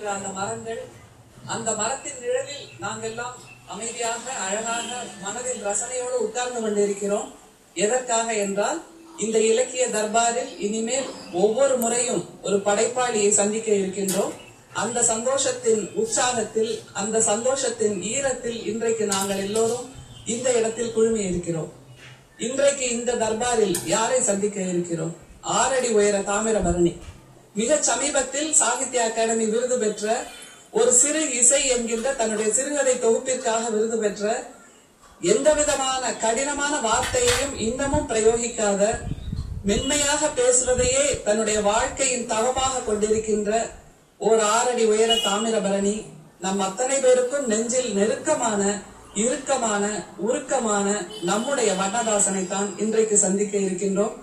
இருக்கின்ற அந்த மரங்கள் அந்த மரத்தின் நிழலில் நாங்கெல்லாம் அமைதியாக அழகாக மனதில் ரசனையோடு உட்கார்ந்து கொண்டிருக்கிறோம். எதற்காக என்றால் இந்த இலக்கிய தர்பாரில் இனிமேல் ஒவ்வொரு முறையும் ஒரு படைப்பாளியை சந்திக்க இருக்கின்றோம். அந்த சந்தோஷத்தின் உற்சாகத்தில் அந்த சந்தோஷத்தின் ஈரத்தில் இன்றைக்கு நாங்கள் எல்லோரும் இந்த இடத்தில் குழுமி இருக்கிறோம். இன்றைக்கு இந்த தர்பாரில் யாரை சந்திக்க இருக்கிறோம்? ஆறடி உயர தாமிரபரணி. மிக சமீபத்தில் சாகித்ய அகாடமி விருது பெற்ற ஒரு சிறு இசை என்கின்ற தன்னுடைய சிறுகதை தொகுப்பிற்காக விருது பெற்ற எந்த விதமான கடினமான வார்த்தையையும் இன்னமும் பிரயோகிக்காத மென்மையாக பேசுவதையே தன்னுடைய வாழ்க்கையின் தவமாக கொண்டிருக்கின்ற ஓர் ஆறடி உயர தாமிரபரணி நம் அத்தனை பேருக்கும் நெஞ்சில் நெருக்கமான இறுக்கமான உருக்கமான நம்முடைய வண்ணதாசனை தான் இன்றைக்கு சந்திக்க இருக்கின்றோம்.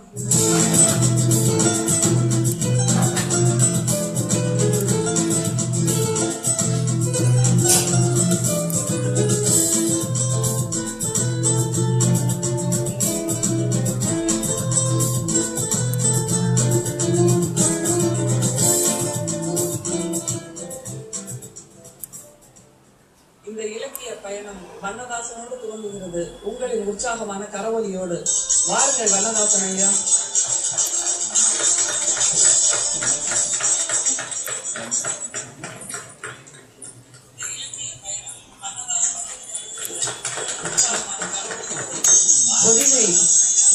உற்சாகமான கரவொலியோடு வாருங்கள் வண்ணதாசன் ஐயா. பொதுமை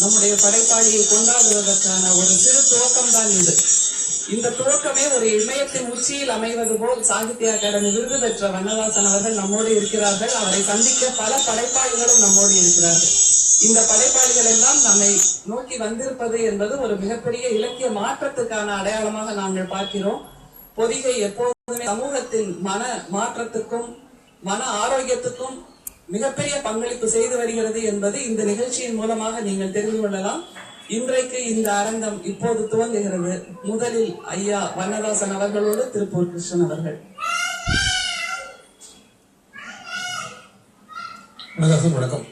நம்முடைய படைப்பாளியை கொண்டாடுவதற்கான ஒரு சிறு துவக்கம் தான் இது. இந்த துவக்கமே ஒரு இமயத்தின் உச்சியில் அமைவது போல் சாகித்ய அகாடமி விருது பெற்ற வண்ணதாசன் அவர்கள் நம்மோடு இருக்கிறார்கள். அவரை சந்திக்க பல படைப்பாளிகளும் நம்மோடு இருக்கிறார்கள். இந்த படைப்பாளிகள் எல்லாம் நம்மை நோக்கி வந்திருப்பது என்பது ஒரு மிகப்பெரிய இலக்கிய மாற்றத்துக்கான அடையாளமாக நாங்கள் பார்க்கிறோம். பொதிகை எப்போதுமே சமூகத்தின் மன மாற்றத்துக்கும் மன ஆரோக்கியத்துக்கும் மிகப்பெரிய பங்களிப்பு செய்து வருகிறது என்பது இந்த நிகழ்ச்சியின் மூலமாக நீங்கள் தெரிந்து கொள்ளலாம். இன்றைக்கு இந்த அரங்கம் இப்போது துவங்குகிறது. முதலில் ஐயா வண்ணதாசன் அவர்களோடு திருப்பூர் கிருஷ்ணன் அவர்கள். வணக்கம் வணக்கம்.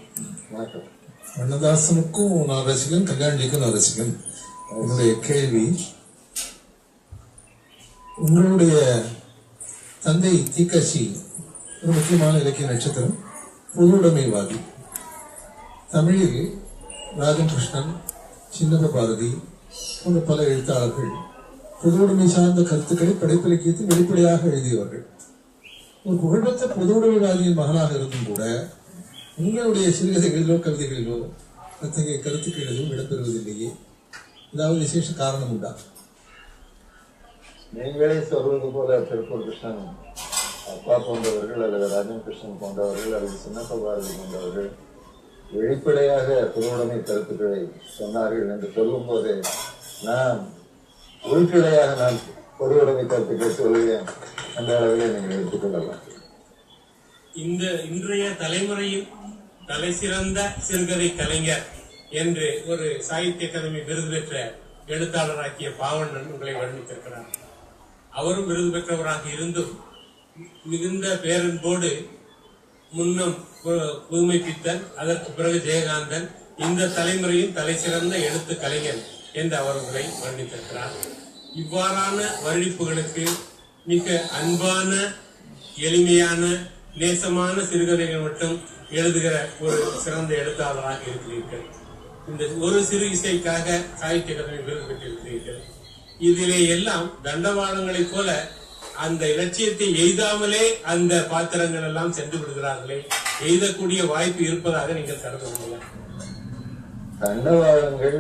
வண்ணதாசனுக்கும் நான் ரசிகன் கல்யாணிக்கும் நான் ரசிகன் உன்னுடைய கேள்வி உங்களுடைய தந்தை தீக்கசி ஒரு முக்கியமான இலக்கிய நட்சத்திரம் பொதுவுடைமைவாதி. தமிழில் ராஜன் கிருஷ்ணன் பாரதி போன்ற பல எழுத்தாளர்கள் பொதுவுடைமை சார்ந்த கருத்துக்களை படைப்பிலக்கியத்தில் வெளிப்படையாக எழுதியவர்கள். ஒரு புகழ்பெற்ற பொதுவுடைமைவாதியின் மகனாக இருந்தும் கூட உங்களுடைய சிறுகதைகளிலோ கவிதைகளிலோ அத்தகைய கருத்துக்கள் எதுவும் இடம்பெறுவதில்லையே. ஏதாவது விசேஷ காரணம் உண்டா? நீங்களே சொல்வது போல திருப்பூர் கிருஷ்ணன் அப்பா போன்றவர்கள் அல்லது ராஜன் கிருஷ்ணன் போன்றவர்கள் அல்லது சின்னப்ப பாரதி போன்றவர்கள் வெளிப்படையாக பொதுவுடைமை கருத்துக்களை சொன்னார்கள் என்று சொல்லும் போது நான் உள்கிடையாக நான் பொதுவுடைமை கருத்துக்களை சொல்கிறேன் அந்த அளவிலே நீங்கள் எடுத்துக்கொள்ளலாம் இந்த இன்றைய தலைமுறையின் தலைசிறந்த சிறுகதை கலைஞர் என்று ஒரு சாகித்ய அகாதமி விருது பெற்ற எழுத்தாளராக்கிய பாவண்ணன் உங்களை வர்ணித்திருக்கிறார். அவரும் விருது பெற்றவராக இருந்தும் மிகுந்த பேரன்போடு முன்னும் புதுமைப்பித்தன் அதற்கு பிறகு ஜெயகாந்தன் இந்த தலைமுறையின் தலைசிறந்த எழுத்து கலைஞர் என்று அவர் உங்களை வர்ணித்திருக்கிறார். இவ்வாறான வருணிப்புகளுக்கு மிக அன்பான எளிமையான நேசமான சிறுகதைகள் மட்டும் எழுதுகிற ஒரு சிறந்த எழுத்தாளராக இருக்கிறீர்கள். இந்த ஒரு சிறு இசைக்காக சாகித்ய அகாதமி விருது பெற்றிருக்கிறீர்கள். இதிலே எல்லாம் தண்டவாளங்களைப் போல அந்த இலட்சியத்தை எய்தாமலே அந்த பாத்திரங்கள் எல்லாம் சென்று விடுகிறார்களே எய்தக்கூடிய வாய்ப்பு இருப்பதாக நீங்கள் கருதுகிறீங்களா தண்டவாளங்கள்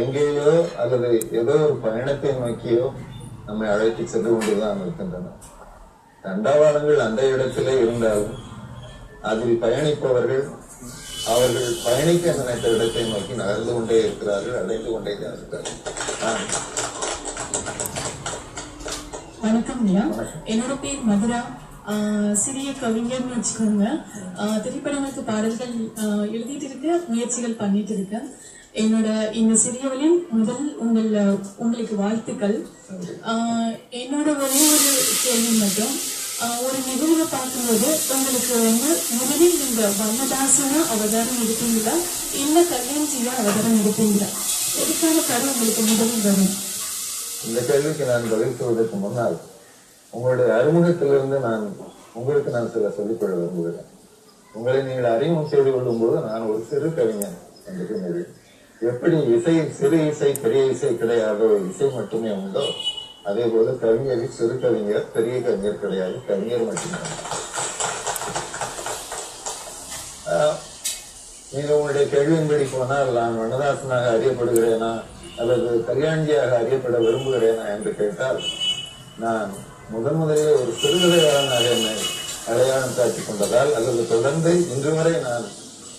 எங்கேயோ அல்லது ஏதோ ஒரு பயணத்தை நோக்கியோ நம்மை அழைத்து சென்று கொண்டுதான் இருக்கின்றன. தண்டவாளங்கள் அந்த இடத்திலே இருந்தாலும் அதில் பயணிப்பவர்கள் அவர்கள் பயணிக்க நினைத்த இடத்தை நோக்கி நகர்ந்து கொண்டே இருக்கிறார்கள் அடைந்து கொண்டே தான் இருக்கிறார்கள். வணக்கம் ஐயா என்னோட பேர் மதுரா. ஆஹ் சிறிய கவிஞர்னு வச்சுக்கோங்க. திரைப்படங்களுக்கு பாடல்கள் ஆஹ் எழுதிட்டு இருக்க முயற்சிகள் பண்ணிட்டு இருக்கேன் என்னோட இந்த சிறியவளின் முதல் உங்கள் உங்களுக்கு வாழ்த்துக்கள். ஆஹ் என்னோட ஒரே ஒரு கேள்வி மட்டும். ஆஹ் ஒரு நிகழ்வை பார்க்கும்போது உங்களுக்கு வந்து முதலில் நீங்க வண்ணதாசனா அவதாரம் எடுப்பீங்களா? இல்ல கல்யாண்ஜியா அவதாரம் எடுப்பீங்களா? எதுக்கான கரு உங்களுக்கு முதலில் வரும்? இந்த கேள்விக்கு நான் பதில் சொல்வதற்கு முன்னால் உங்களுடைய அறிமுகத்திலிருந்து நான் உங்களுக்கு நான் சில சொல்லிக்கொள்ள விரும்புகிறேன். உங்களை நீங்கள் அறிமுகம் செய்து கொள்ளும் போது நான் ஒரு சிறு கவிஞன் என்று சொன்னீர்கள் எப்படி இசை சிறு இசை பெரிய இசை கிடையாதோ இசை மட்டுமே உண்டோ அதே போல கவிஞர் சிறு கவிஞர் பெரிய கவிஞர் கிடையாது கவிஞர் மட்டுமே நீங்கள் உங்களுடைய கேள்வியின்படி போனால் நான் வண்ணதாசனாக அறியப்படுகிறேனா? அல்லது கல்யாணியாக அறியப்பட விரும்புகிறேனா என்று கேட்டால் நான் முதன் முதலிலே ஒரு சிறுகதையாளனாக என்னை அடையாளம் காட்டிக் கொண்டதால் அல்லது தொடர்ந்து இன்று வரை நான்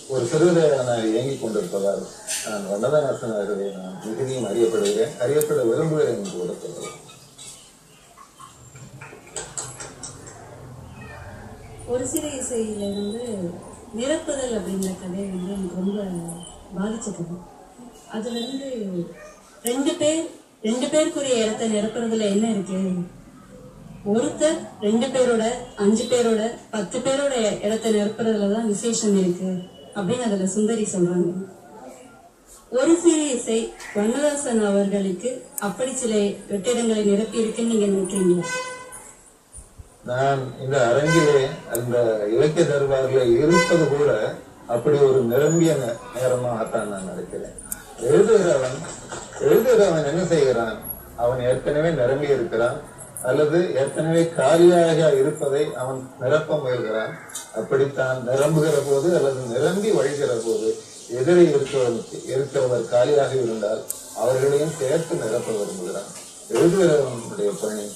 ஒரு சிறுகதையாளனாக இயங்கிக் கொண்டிருப்பதால் நான் வண்ணதாசனாகவே நான் மிகுதியும் அறியப்படுகிறேன் அறியப்பட விரும்புகிறேன் என்று கூட சொல்லலாம். ஒரு சில இசையில வந்து நிரப்புதல் அப்படிங்கிற கதை வந்து எனக்கு ரொம்ப பாதிச்சது. அதுல இருந்து ரெண்டு பேர் ரெண்டு பேருக்குரிய இடத்த நிரப்புறதுல என்ன இருக்கு? ஒருத்தர் ரெண்டு பேரோட அஞ்சு பேரோட பத்து பேரோட இடத்த நிரப்புறதுல தான் விசேஷம் இருக்கு அப்படின்னு அதுல சுந்தரி சொல்றாங்க. ஒரு சிறு இசை வண்ணதாசன் அவர்களுக்கு அப்படி சில வெற்றிடங்களை நிரப்பி இருக்குன்னு நீங்க நினைக்கிறீங்க நான் இந்த அரங்கிலே அந்த இலக்கிய தர்பாரில் இருப்பது கூட அப்படி ஒரு நிரம்பிய நேரமாகத்தான் நான் நினைக்கிறேன். எழுதுகிறவன் எழுதுகிறவன் என்ன செய்கிறான்? அவன் ஏற்கனவே நிரம்பி இருக்கிறான். அல்லது ஏற்கனவே காலியாக இருப்பதை அவன் நிரப்ப முயல்கிறான். அப்படித்தான் நிரம்புகிற போது அல்லது நிரம்பி வழிகிற போது எதிரே இருக்கிறவனுக்கு இருக்கிறவர் காலியாக இருந்தால் அவர்களையும் சேர்த்து நிரப்ப விரும்புகிறான். எழுதுகிறவனுடைய பணி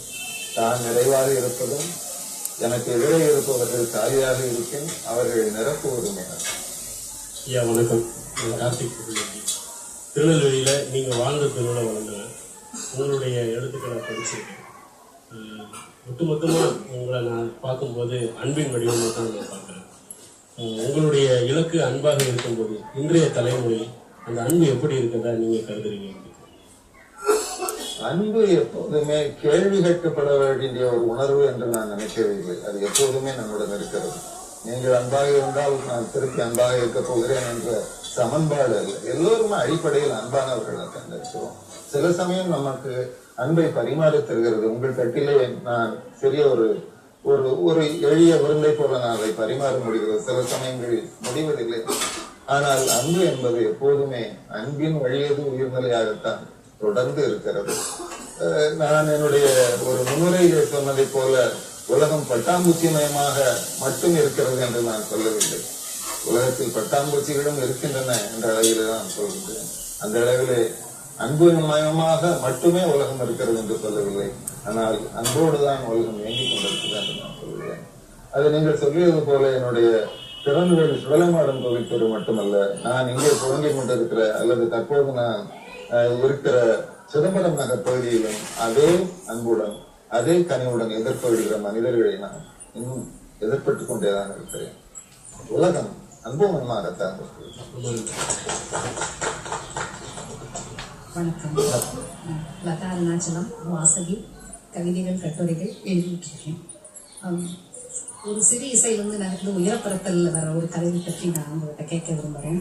தான் நிறைவாக இருப்பதும் எனக்கு எதிரே இருப்பவர்கள் காலியாக இருக்கேன் அவர்கள் நிரப்புவதும் என. வணக்கம் கார்த்திக் திருநெல்வேலியில் நீங்கள் வாழ்ந்த பின்னோட வளர்ந்தேன் உங்களுடைய எழுத்துக்களை படிச்சிருக்கேன் ஒட்டுமொத்தமாக உங்களை நான் பார்க்கும்போது அன்பின் வடிவமாக தான் நான் பார்க்குறேன். உங்களுடைய இலக்கு அன்பாக இருக்கும்போது இன்றைய தலைமுறை அந்த அன்பு எப்படி இருக்கிறதா நீங்கள் கருதுறீங்க? அன்பு எப்போதுமே கேள்வி கேட்கப்பட வேண்டிய ஒரு உணர்வு என்று நான் நினைக்கவில்லை அது எப்போதுமே நம்முடன் இருக்கிறது. நீங்கள் அன்பாக இருந்தால் நான் திருப்பி அன்பாக இருக்க போகிறேன் என்ற சமன்பாடு அல்ல எல்லோருமே அடிப்படையில் அன்பானவர்களாக தான் சில சமயம் நமக்கு அன்பை பரிமாறி தருகிறது உங்கள் தட்டிலே நான் சிறிய ஒரு ஒரு ஒரு எளிய விருந்தை போல நான் அதை பரிமாற முடிகிறது. சில சமயங்களில் முடிவதில்லை. ஆனால் அன்பு என்பது எப்போதுமே அன்பின் வழியது உயிர்நிலையாகத்தான் தொடர்ந்து இருக்கிறது. அஹ் நான் என்னுடைய ஒரு முன்னுரையிலே சொன்னதைப் போல உலகம் பட்டாம்பூச்சிமயமாக மட்டும் இருக்கிறது என்று நான் சொல்லவில்லை. உலகத்தில் பட்டாம்பூச்சிகளும் இருக்கின்றன என்ற அளவில் தான் சொல்கின்றேன் அந்த அளவிலே அன்பு மயமாக மட்டுமே உலகம் இருக்கிறது என்று சொல்லவில்லை. ஆனால் அன்போடு தான் உலகம் இயங்கிக் கொண்டிருக்கிறது என்று நான் சொல்கிறேன். அது நீங்கள் சொல்லியது போல என்னுடைய திறந்தவெளி சுடலமாடன் கோவில் தெரு மட்டுமல்ல நான் இங்கே துவங்கி கொண்டிருக்கிற அல்லது தற்போது நான் இருக்கிற சிதம்பரம் நகர் பகுதியிலும் அதே அன்புடன் அதே கனிவுடன் எதிர்ப்பவிடுகிற மனிதர்களை நான் இன்னும் எதிர்பட்டுக் கொண்டேதான் இருக்கிறேன். உலகம் அன்புமயமாகத்தான் இருக்கிறது வணக்கம். லதா அருணாச்சலம் வாசகி கவிதைகள் கட்டுரைகள் எழுதிட்டுருக்கேன் ஒரு சிறு இசையிலிருந்து நகர்ந்து உயரப்பறத்தல் வர ஒரு கவிதை பற்றி நான் உங்கள்கிட்ட கேட்க விரும்புகிறேன்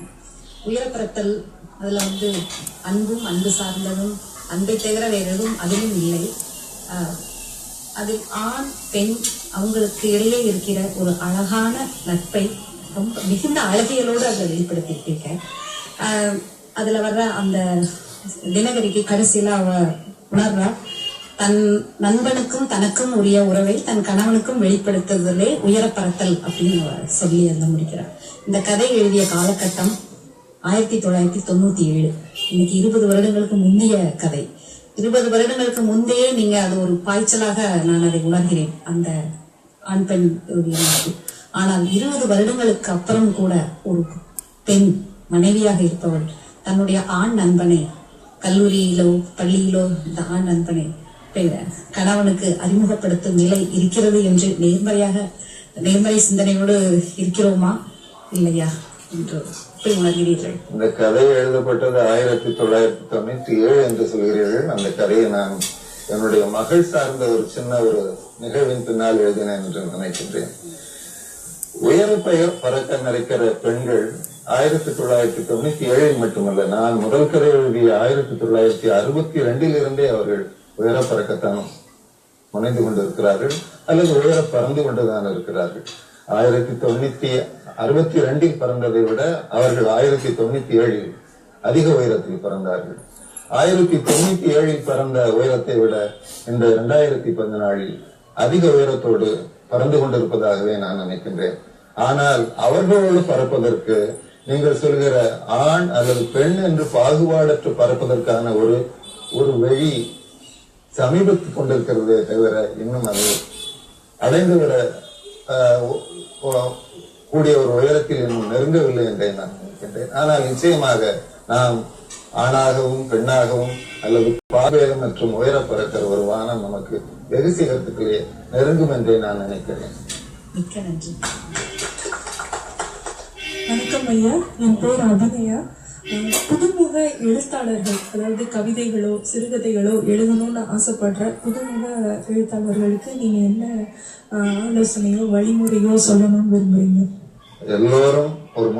உயரப்பரத்தல் அதில் வந்து அன்பும் அன்பு சார்ந்ததும் அன்பை தவிர வேற எதுவும் அதிலும் இல்லை. ஆஹ், அதில் ஆண் பெண் அவங்களுக்கு இடையே இருக்கிற ஒரு அழகான நட்பை ரொம்ப மிகுந்த அழகியலோடு அதை வெளிப்படுத்தியிருப்பீங்க அதில் அதுல வர்ற அந்த தினகரிக்கு கடைசியில அவ உணர்றா தன் நண்பனுக்கும் தனக்கும் உரிய உறவை தன் கணவனுக்கும் வெளிப்படுத்துவதிலே உயரப்பறத்தல் அப்படின்னு சொல்லி அந்த முடிக்கிறார் இந்த கதை எழுதிய காலகட்டம் ஆயிரத்தி தொள்ளாயிரத்தி தொண்ணூத்தி ஏழு. இன்னைக்கு இருபது வருடங்களுக்கு முந்தைய கதை. இருபது வருடங்களுக்கு முந்தையே நீங்க அது ஒரு பாய்ச்சலாக நான் அதை உணர்கிறேன். அந்த ஆண் பெண் ஆனால் இருபது வருடங்களுக்கு அப்புறம் கூட ஒரு பெண் மனைவியாக இருப்பவள் தன்னுடைய ஆண் நண்பனை கல்லூரியிலோ பள்ளியிலோ இந்த ஆண் நண்பனை கணவனுக்கு அறிமுகப்படுத்தும் நிலை இருக்கிறது என்று நேர்மறையாக நேர்மறை சிந்தனையோடு இருக்கிறோமா? இல்லையா? என்று எப்படி உணர்கிறீர்கள் இந்த கதை எழுதப்பட்டது ஆயிரத்தி தொள்ளாயிரத்தி தொண்ணூத்தி ஏழு என்று சொல்கிறீர்கள். அந்த கதையை நான் என்னுடைய மகள் சார்ந்த ஒரு சின்ன ஒரு நிகழ்வின் பின்னால் எழுதினேன் என்று நினைக்கின்றேன். உயர பெயர் பறக்க நினைக்கிற பெண்கள் ஆயிரத்தி தொள்ளாயிரத்தி தொண்ணூத்தி ஏழில் மட்டுமல்ல நான் முதல் கதை எழுதிய ஆயிரத்தி தொள்ளாயிரத்தி அறுபத்தி ரெண்டில் இருந்தே அவர்கள் உயர பறக்கத்தான் முனைந்து கொண்டிருக்கிறார்கள் அல்லது உயர பறந்து கொண்டுதான் இருக்கிறார்கள். ஆயிரத்தி தொண்ணூத்தி அறுபத்தி ரெண்டில் பறந்ததை விட அவர்கள் ஆயிரத்தி தொண்ணூத்தி ஏழில் அதிக உயரத்தில் பறந்தார்கள். ஆயிரத்தி தொண்ணூத்தி ஏழில் பறந்த உயரத்தை விட இந்த இரண்டாயிரத்தி பதினாலில் அதிக உயரத்தோடு பறந்து கொண்டிருப்பதாகவே நான் நினைக்கின்றேன். ஆனால் அவர்களோடு பறப்பதற்கு நீங்கள் சொல்கிற ஆண் அல்லது பெண் என்று பாகுபாடற்று பறப்பதற்கான ஒரு ஒரு வழி சமீபத்துக் கொண்டிருக்கிறதே தவிர இன்னும் அது அடைந்துவிட ஆஹ், கூடிய ஒரு உயரத்தில் இன்னும் நெருங்கவில்லை என்றே நான் நினைக்கின்றேன். ஆனால் நிச்சயமாக நாம் ஆணாகவும் பெண்ணாகவும் அல்லது பாவேகம் மற்றும் உயர பறக்கிற ஒரு வானம் நமக்கு வெகு சீக்கிரத்துக்குள்ளே நெருங்கும் என்றே நான் நினைக்கிறேன். மிக்க நன்றி. வணக்கம் ஐயா. என் பேர் அபிநயா. புதுமுக எழுத்தாளர்கள் அதாவது கவிதைகளோ சிறுகதைகளோ எழுதணும்னு ஆசைப்படுற புதுமுக எழுத்தாளர்களுக்கு நீங்க என்ன ஆலோசனையோ வழிமுறையோ சொல்லணும்னு விரும்புறீங்க? எல்லோரும்